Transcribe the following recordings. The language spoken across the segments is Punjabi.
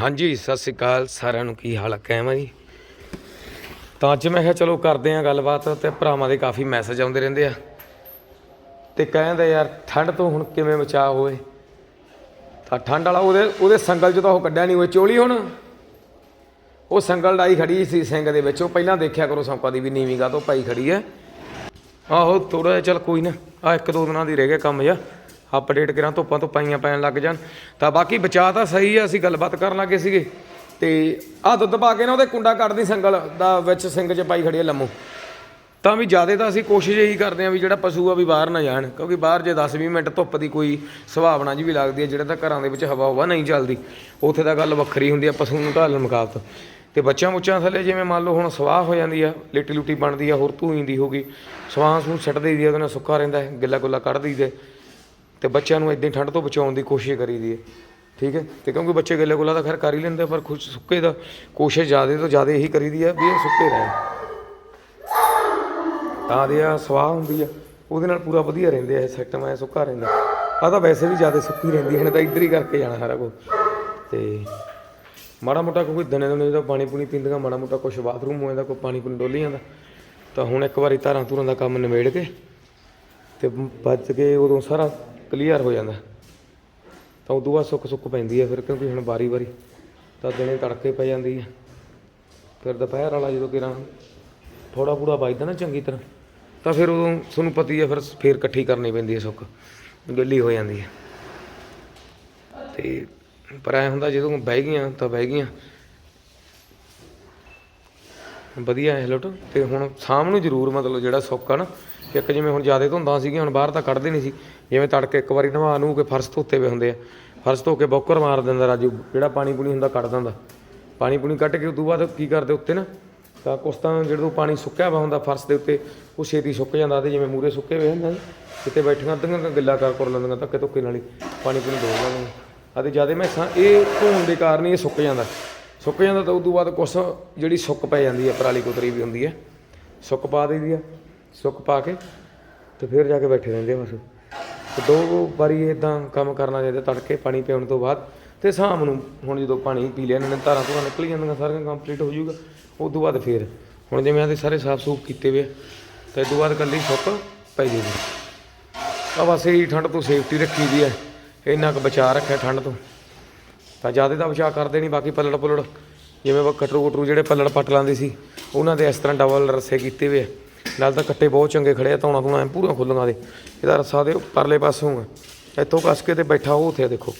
ਹਾਂਜੀ, ਸਤਿ ਸ੍ਰੀ ਅਕਾਲ ਸਾਰਿਆਂ ਨੂੰ, ਕੀ ਹਾਲ ਹੈ ਕਿਵੇਂ ਜੀ? ਤਾਂ ਅੱਜ ਮੈਂ ਕਿਹਾ ਚਲੋ ਕਰਦੇ ਆਂ ਗੱਲਬਾਤ ਤੇ ਭਰਾਵਾਂ ਦੇ ਕਾਫੀ ਮੈਸੇਜ ਆਉਂਦੇ ਰਹਿੰਦੇ ਆ। ਤੇ ਕਹਿੰਦੇ ਯਾਰ ਠੰਡ ਤੋਂ ਹੁਣ ਕਿਵੇਂ ਬਚਾਅ ਹੋਵੇ? ਤਾਂ ਠੰਡ ਵਾਲਾ ਉਹਦੇ ਉਹਦੇ ਸੰਗਲ 'ਚ ਤਾਂ ਉਹ ਕੱਢਿਆ ਨਹੀਂ ਹੋਏ ਚੋਲੀ ਹੁਣ। ਉਹ ਸੰਗਲ ਡਾਈ ਖੜੀ ਸੀ ਸਿੰਘ ਦੇ ਵਿੱਚ, ਉਹ ਪਹਿਲਾਂ ਦੇਖਿਆ ਕਰੋ ਸੌਂਕਾ ਦੀ ਵੀ ਨੀਵੀਂ ਗਾ ਤੋਂ ਪਾਈ ਖੜੀ ਹੈ ਆਹੋ ਥੋੜਾ ਜਿਹਾ ਚੱਲ ਕੋਈ ਨਾ ਆ ਇੱਕ ਦੋ ਦਿਨਾਂ ਦੀ ਰਹਿ ਗਿਆ ਕੰਮ ਜਿਹਾ। ਅਪਡੇਟ ਕਰਾਂ ਧੁੱਪਾਂ ਤੋਂ ਪਾਈਆਂ ਪੈਣ ਲੱਗ ਜਾਣ। ਤਾਂ ਬਾਕੀ ਬਚਾ ਤਾਂ ਸਹੀ ਆ, ਅਸੀਂ ਗੱਲਬਾਤ ਕਰਨ ਲੱਗੇ ਸੀਗੇ। ਤੇ ਆ ਦੁੱਧ ਪਾ ਕੇ ਨਾ ਉਹਦੇ ਕੁੰਡਾ ਕੱਢਦੀ ਸੰਗਲ ਦਾ ਵਿੱਚ ਸਿੰਗ 'ਚ ਪਾਈ ਖੜੀ ਆ ਲੰਮੋ। ਤਾਂ ਵੀ ਜ਼ਿਆਦਾ ਤਾਂ ਅਸੀਂ ਕੋਸ਼ਿਸ਼ ਇਹੀ ਕਰਦੇ ਆ ਵੀ ਜਿਹੜਾ ਪਸ਼ੂ ਆ ਵੀ ਬਾਹਰ ਨਾ ਜਾਣ, ਕਿਉਂਕਿ ਬਾਹਰ ਜੇ 10-20 ਮਿੰਟ ਧੁੱਪ ਦੀ ਕੋਈ ਸੁਭਾਵਨਾ ਜੀ ਵੀ ਲੱਗਦੀ ਹੈ ਜਿਹੜੇ ਤਾਂ ਘਰਾਂ ਦੇ ਵਿੱਚ ਹਵਾ ਹਵਾ ਨਹੀਂ ਚੱਲਦੀ, ਉੱਥੇ ਤਾਂ ਗੱਲ ਵੱਖਰੀ ਹੁੰਦੀ ਆ ਪਸ਼ੂ ਨੂੰ ਢਾਲਣ ਮੁਕਾਬਤ। ਤੇ ਬੱਚਿਆਂ ਮੁੱਚਾਂ ਥੱਲੇ ਜਿਵੇਂ ਮੰਨ ਲਓ ਹੁਣ ਸਵਾਹ ਹੋ ਜਾਂਦੀ ਆ, ਲਿੱਟੀ ਲੁੱਟੀ ਬਣਦੀ ਆ, ਹੋਰ ਧੂਈ ਦੀ ਹੋ ਗਈ, ਸਵਾਹ ਨੂੰ ਛੱਡ ਦੇਈਦੀ ਆ, ਉਹਦੇ ਨਾਲ ਸੁੱਕਾ ਰਹਿੰਦਾ ਹੈ ਗਿੱਲਾ ਗੁੱਲਾ ਕੱਢ ਦਈਦੇ। ਤੇ ਬੱਚਿਆਂ ਨੂੰ ਇਦਾਂ ਠੰਡ ਤੋਂ ਬਚਾਉਣ ਦੀ ਕੋਸ਼ਿਸ਼ ਕਰੀਦੀ ਹੈ। ਠੀਕ ਹੈ? ਤੇ ਕਿਉਂਕਿ ਬੱਚੇ ਗੱਲੇ ਗੁੱਲਾ ਤਾਂ ਖੈਰ ਕਰ ਹੀ ਲੈਂਦੇ ਪਰ ਕੁਝ ਸੁੱਕੇ ਦਾ ਕੋਸ਼ਿਸ਼ ਜ਼ਿਆਦਾ ਤੋਂ ਜ਼ਿਆਦਾ ਇਹੀ ਕਰੀਦੀ ਹੈ ਵੀ ਇਹ ਸੁੱਕੇ ਰਹਿਣ। ਤਾਂ ਦੇ ਆ ਸਵਾਹ ਹੁੰਦੀ ਆ, ਉਹਦੇ ਨਾਲ ਪੂਰਾ ਵਧੀਆ ਰਹਿੰਦੇ ਆ ਇਹ ਸਿਸਟਮ ਐ ਸੁੱਕਾ ਰਹਿੰਦਾ। ਆ ਤਾਂ ਵੈਸੇ ਵੀ ਜ਼ਿਆਦਾ ਸੁੱਕੀ ਰਹਿੰਦੀ ਹੈ ਤਾਂ ਇੱਧਰ ਹੀ ਕਰਕੇ ਜਾਣਾ ਸਾਰਾ ਕੁਝ ਤੇ ਮਾੜਾ ਮੋਟਾ ਕੋਈ ਦਿਨੇ ਦਿਨੇ ਜਦੋਂ ਪਾਣੀ ਪੂਣੀ ਪੀਂਦੀਆਂ ਮਾੜਾ ਮੋਟਾ ਕੁਛ ਬਾਥਰੂਮ ਹੋ ਜਾਂਦਾ ਕੋਈ ਪਾਣੀ ਪੂਣੀ ਡੋਲੀ ਜਾਂਦਾ, ਤਾਂ ਹੁਣ ਇੱਕ ਵਾਰੀ ਧਾਰਾਂ ਧੂਰਾਂ ਦਾ ਕੰਮ ਨਿਬੇੜ ਕੇ ਤੇ ਬਚ ਕੇ ਉਦੋਂ ਸਾਰਾ ਕਲੀਅਰ ਹੋ ਜਾਂਦਾ। ਤਾਂ ਉਦੋਂ ਬਾਅਦ ਸੁੱਕ ਸੁੱਕ ਪੈਂਦੀ ਹੈ ਫਿਰ, ਕਿਉਂਕਿ ਹੁਣ ਵਾਰੀ ਵਾਰੀ ਤਾਂ ਦਿਨੇ ਤੜਕੇ ਪੈ ਜਾਂਦੀ ਹੈ ਫਿਰ ਦੁਪਹਿਰ ਵਾਲਾ ਜਦੋਂ ਕਿਰਾਂ ਥੋੜਾ ਪੂੜਾ ਵੱਜਦਾ ਨਾ ਚੰਗੀ ਤਰ੍ਹਾਂ, ਤਾਂ ਫਿਰ ਉਦੋਂ ਤੁਹਾਨੂੰ ਪਤੀ ਹੈ ਫਿਰ ਫੇਰ ਇਕੱਠੀ ਕਰਨੀ ਪੈਂਦੀ ਹੈ ਸੁੱਕ ਗਿੱਲੀ ਹੋ ਜਾਂਦੀ ਹੈ ਤੇ ਪਰ ਐ ਹੁੰਦਾ ਜਦੋਂ ਬਹਿ ਗਈਆਂ ਤਾਂ ਬਹਿ ਗਈਆਂ। ਵਧੀਆ ਹੈ ਲੁੱਟ। ਤੇ ਹੁਣ ਸ਼ਾਮ ਨੂੰ ਜ਼ਰੂਰ ਮਤਲਬ ਜਿਹੜਾ ਸੁੱਕ ਆ ਨਾ ਇੱਕ ਜਿਵੇਂ ਹੁਣ ਜ਼ਿਆਦਾ ਧੁੰਦਾਂ ਸੀਗੀਆਂ, ਹੁਣ ਬਾਹਰ ਤਾਂ ਕੱਢਦੇ ਨਹੀਂ ਸੀ। ਜਿਵੇਂ ਤੜਕੇ ਇੱਕ ਵਾਰੀ ਨਵਾ ਨੂੰ ਕੇ ਫਰਸ਼ ਧੋਤੇ ਵੇ ਹੁੰਦੇ ਆ। ਫਰਸ਼ ਧੋ ਕੇ ਬੌਕਰ ਮਾਰ ਦਿੰਦਾ ਰਾਜੂ, ਜਿਹੜਾ ਪਾਣੀ ਪੂਣੀ ਹੁੰਦਾ ਕੱਢ ਦਿੰਦਾ। ਪਾਣੀ ਪੂਣੀ ਕੱਢ ਕੇ ਉਦੋਂ ਬਾਅਦ ਕੀ ਕਰਦੇ ਉੱਤੇ ਨਾ, ਤਾਂ ਕੁਛ ਤਾਂ ਜਦੋਂ ਪਾਣੀ ਸੁੱਕਿਆ ਵਾ ਹੁੰਦਾ ਫਰਸ਼ ਦੇ ਉੱਤੇ, ਉਹ ਛੇਤੀ ਸੁੱਕ ਜਾਂਦਾ ਤੇ ਜਿਵੇਂ ਮੂਰੇ ਸੁੱਕੇ ਹੋਏ ਹੁੰਦੇ ਨੇ, ਕਿਤੇ ਬੈਠੀਆਂ ਅੱਧੀਆਂ ਕੁ ਗਿੱਲਾ ਕਰ ਕਰ ਲੈਂਦੀਆਂ ਧੱਕੇ ਧੁੱਕੇ ਨਾਲ ਹੀ, ਪਾਣੀ ਪੂਣੀ ਡੋਲ ਲੈਂਦੀਆਂ। ਅਤੇ ਜ਼ਿਆਦਾ ਮੈਸਾਂ ਇਹ ਧੋਣ ਦੇ ਕਾਰਨ ਹੀ ਇਹ ਸੁੱਕ ਜਾਂਦਾ। ਸੁੱਕ ਜਾਂਦਾ ਤਾਂ ਉਦੋਂ ਬਾਅਦ ਕੁਛ ਜਿਹੜੀ ਸੁੱਕ ਪੈ ਜਾਂਦੀ ਹੈ ਪਰਾਲੀ ਕੁਤਰੀ ਵੀ ਹੁੰਦੀ ਹੈ ਸੁੱਕ ਪਾ ਦਈਦੀ ਆ। ਸੁੱਕ ਪਾ ਕੇ ਤੇ ਫਿਰ ਜਾ ਕੇ ਬੈਠੇ ਰਹਿੰਦੇ ਆ ਬਸ। ਤੇ ਦੋ ਵਾਰੀ ਇਦਾਂ ਕੰਮ ਕਰਨਾ ਚਾਹੀਦਾ ਤੜਕੇ ਪਾਣੀ ਪਿਉਣ ਤੋਂ ਬਾਅਦ ਤੇ ਸ਼ਾਮ ਨੂੰ ਹੁਣ ਜਦੋਂ ਪਾਣੀ ਪੀ ਲਿਆ ਇਹਨਾਂ ਨੇ ਧਾਰਾਂ ਧੁਰਾਂ ਨਿਕਲ ਜਾਂਦੀਆਂ ਸਾਰੀਆਂ ਕੰਪਲੀਟ ਹੋ ਜਾਊਗਾ। ਉਸ ਤੋਂ ਬਾਅਦ ਫਿਰ ਹੁਣ ਜਿਵੇਂ ਆਦੇ ਸਾਰੇ ਸਾਫ਼ ਸੂਫ ਕੀਤੇ ਵੇ ਆ, ਤੇ ਉਸ ਤੋਂ ਬਾਅਦ ਕੱਲੀ ਸੁੱਕ ਪੈ ਜੂਗੀ ਤਾਂ ਬਸ ਇਹੀ ਠੰਡ ਤੋਂ ਸੇਫਟੀ ਰੱਖੀ ਦੀ ਹੈ ਇੰਨਾ ਕੁ ਬਚਾ ਰੱਖਿਆ ਠੰਡ ਤੋਂ। ਤਾਂ ਜ਼ਿਆਦਾ ਦਾ ਬਚਾ ਕਰਦੇ ਨਹੀਂ ਬਾਕੀ ਪੱਲੜ ਪੁੱਲੜ ਜਿਵੇਂ ਵਾ ਕਟਰੂ ਕਟਰੂ ਜਿਹੜੇ ਪੱਲੜ ਪੱਟ ਲਾਂਦੇ ਸੀ ਉਹਨਾਂ ਦੇ ਇਸ ਤਰ੍ਹਾਂ ਡਬਲ ਰੱਸੇ ਕੀਤੇ ਵੇ ਆ। ਨਾਲ ਤਾਂ ਕੱਟੇ ਬਹੁਤ ਚੰਗੇ ਖੜੇ ਆ, ਧੌਣਾ ਧੌਣਾ ਐਂ ਪੂਰਾ ਖੁੱਲੀਆਂ ਦੇ ਇਹਦਾ ਰੱਸਾ ਦੇ ਪਰਲੇ ਪਾਸੋਂ ਆ। ਇੱਥੋਂ ਕੱਸ ਕੇ ਤੇ ਬੈਠਾ ਉਹ ਉੱਥੇ ਆ, ਦੇਖੋ।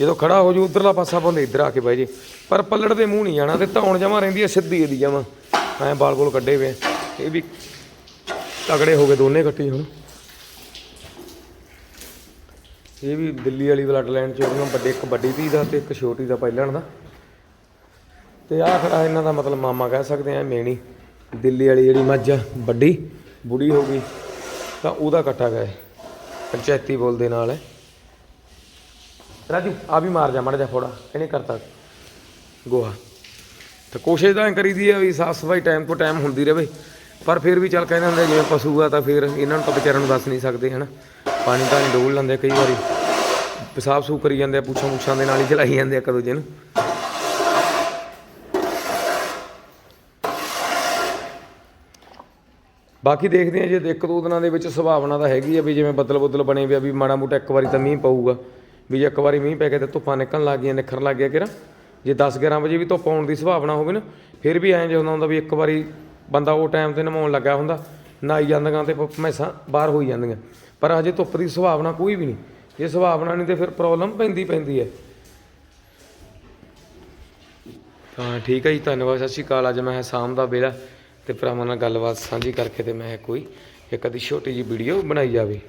ਜਦੋਂ ਖੜਾ ਹੋ ਜੂ, ਉਧਰਲਾ ਪਾਸਾ ਬੰਦੇ ਇੱਧਰ ਆ ਕੇ ਬਹਿ ਜੇ। ਪਰ ਪੱਲੜ ਦੇ ਮੂੰਹ ਨਹੀਂ ਜਾਣਾ ਤੇ ਧੌਣ ਜਮਾ ਰਹਿੰਦੀ ਹੈ ਸਿੱਧੀ ਇਹਦੀ ਜਮਾ। ਐਂ ਬਾਲ ਬੋਲ ਕੱਢੇ ਵੇ ਇਹ ਵੀ ਤਗੜੇ ਹੋ ਗਏ ਦੋਨੇ ਕੱਟੀ ਹੁਣ। ਇਹ ਵੀ ਦਿੱਲੀ ਵਾਲੀ ਬਲੱਡ ਲਾਈਨ ਚ ਉਹਦੀਆਂ ਵੱਡੇ, ਇੱਕ ਵੱਡੀ ਧੀ ਦਾ ਤੇ ਇੱਕ ਛੋਟੀ ਦਾ ਪਹਿਲਣ ਦਾ। ਤੇ ਆਹ ਖੜਾ ਇਹਨਾਂ ਦਾ ਮਤਲਬ ਮਾਮਾ ਕਹਿ ਸਕਦੇ ਆ ਮੇਣੀ। ਦਿੱਲੀ ਵਾਲੀ ਜਿਹੜੀ ਮੱਝ ਆ, ਵੱਡੀ, ਬੁੜੀ ਹੋ ਗਈ, ਤਾਂ ਉਹਦਾ ਕੱਟਾ ਗਏ ਇਹ। ਪੰਚਾਇਤੀ ਬੋਲਦੇ ਨਾਲ ਰਾਜੂ ਆ ਵੀ ਮਾਰ ਜਾ, ਮੜ ਜਾ ਫੋੜਾ, ਇਹਨੇ ਕਰਤਾ ਗੋਹਾ। ਤਾਂ ਕੋਸ਼ਿਸ਼ ਤਾਂ ਐਂ ਕਰੀਦੀ ਆ ਵੀ ਸਾਫ਼ ਸਫ਼ਾਈ ਟਾਈਮ ਤੋਂ ਟਾਈਮ ਹੁੰਦੀ ਰਹੇ ਪਰ ਫਿਰ ਵੀ ਚੱਲ ਕਹਿੰਦੇ ਹੁੰਦੇ ਜਿਵੇਂ ਪਸ਼ੂ ਆ ਤਾਂ ਫਿਰ ਇਹਨਾਂ ਨੂੰ ਤਾਂ ਵਿਚਾਰਿਆਂ ਨੂੰ ਦੱਸ ਨਹੀਂ ਸਕਦੇ, ਹਨਾ। ਪਾਣੀ ਤਾਂ ਡੋਲ ਲੈਂਦੇ ਕਈ ਵਾਰੀ। ਪਿਸ਼ਾਬ ਸੂ ਕਰੀ ਜਾਂਦੇ ਆ ਪੁੱਛਾਂ ਮੁੱਛਾਂ ਦੇ ਨਾਲ ਹੀ ਚਲਾਈ ਜਾਂਦੇ ਆ ਇੱਕ ਦੂਜੇ ਨੂੰ। ਬਾਕੀ ਦੇਖਦੇ ਆ ਜੇ ਇੱਕ ਦੋ ਦਿਨਾਂ ਦੇ ਵਿੱਚ ਸੰਭਾਵਨਾ ਤਾਂ ਹੈਗੀ ਆ ਵੀ ਜਿਵੇਂ ਬੱਦਲ ਬੁੱਦਲ ਬਣੇ ਵੀ ਆ ਵੀ ਮਾੜਾ ਮੋਟਾ ਇੱਕ ਵਾਰੀ ਤਾਂ ਮੀਂਹ ਪਊਗਾ। ਵੀ ਜੇ ਇੱਕ ਵਾਰੀ ਮੀਂਹ ਪੈ ਗਿਆ ਤੇ ਧੁੱਪਾਂ ਨਿਕਲਣ ਲੱਗ ਗਈਆਂ, ਨਿਖਰਨ ਲੱਗ ਗਿਆ ਕਿਰਾ ਜੇ 10 11 ਵਜੇ ਵੀ ਧੁੱਪ ਆਉਣ ਦੀ ਸੰਭਾਵਨਾ ਹੋਵੇ ਨਾ, ਫਿਰ ਵੀ ਐਂ ਜਿਹਾ ਹੁੰਦਾ ਵੀ ਇੱਕ ਵਾਰੀ ਬੰਦਾ ਉਹ ਟਾਈਮ ਤੇ ਨਮਾਉਣ ਲੱਗਾ ਹੁੰਦਾ, ਨਹਾਈ ਜਾਂਦੀਆਂ ਤੇ ਪ- ਮੈਸਾਂ ਬਾਹਰ ਹੋਈ ਜਾਂਦੀਆਂ। ਪਰ ਹਜੇ ਧੁੱਪ ਦੀ ਸੰਭਾਵਨਾ ਕੋਈ ਵੀ ਨਹੀਂ। ਜੇ ਸੰਭਾਵਨਾ ਨਹੀਂ ਤੇ ਫਿਰ ਪ੍ਰੋਬਲਮ ਪੈਂਦੀ ਪੈਂਦੀ ਹੈ। ਤਾਂ ਠੀਕ ਹੈ ਜੀ, ਧੰਨਵਾਦ, ਸਤਿ ਸ਼੍ਰੀ ਅਕਾਲ। ਅੱਜ ਮੈਂ ਸ਼ਾਮ ਦਾ ਵੇਲਾ। ਤੇ ਭਰਾਵਾਂ ਨਾਲ ਗੱਲਬਾਤ ਸਾਂਝੀ ਕਰਕੇ ਤੇ ਮੈਂ ਕੋਈ ਇੱਕ ਅੱਧੀ ਛੋਟੀ ਜੀ ਵੀਡੀਓ ਬਣਾਈ ਜਾਵੇ।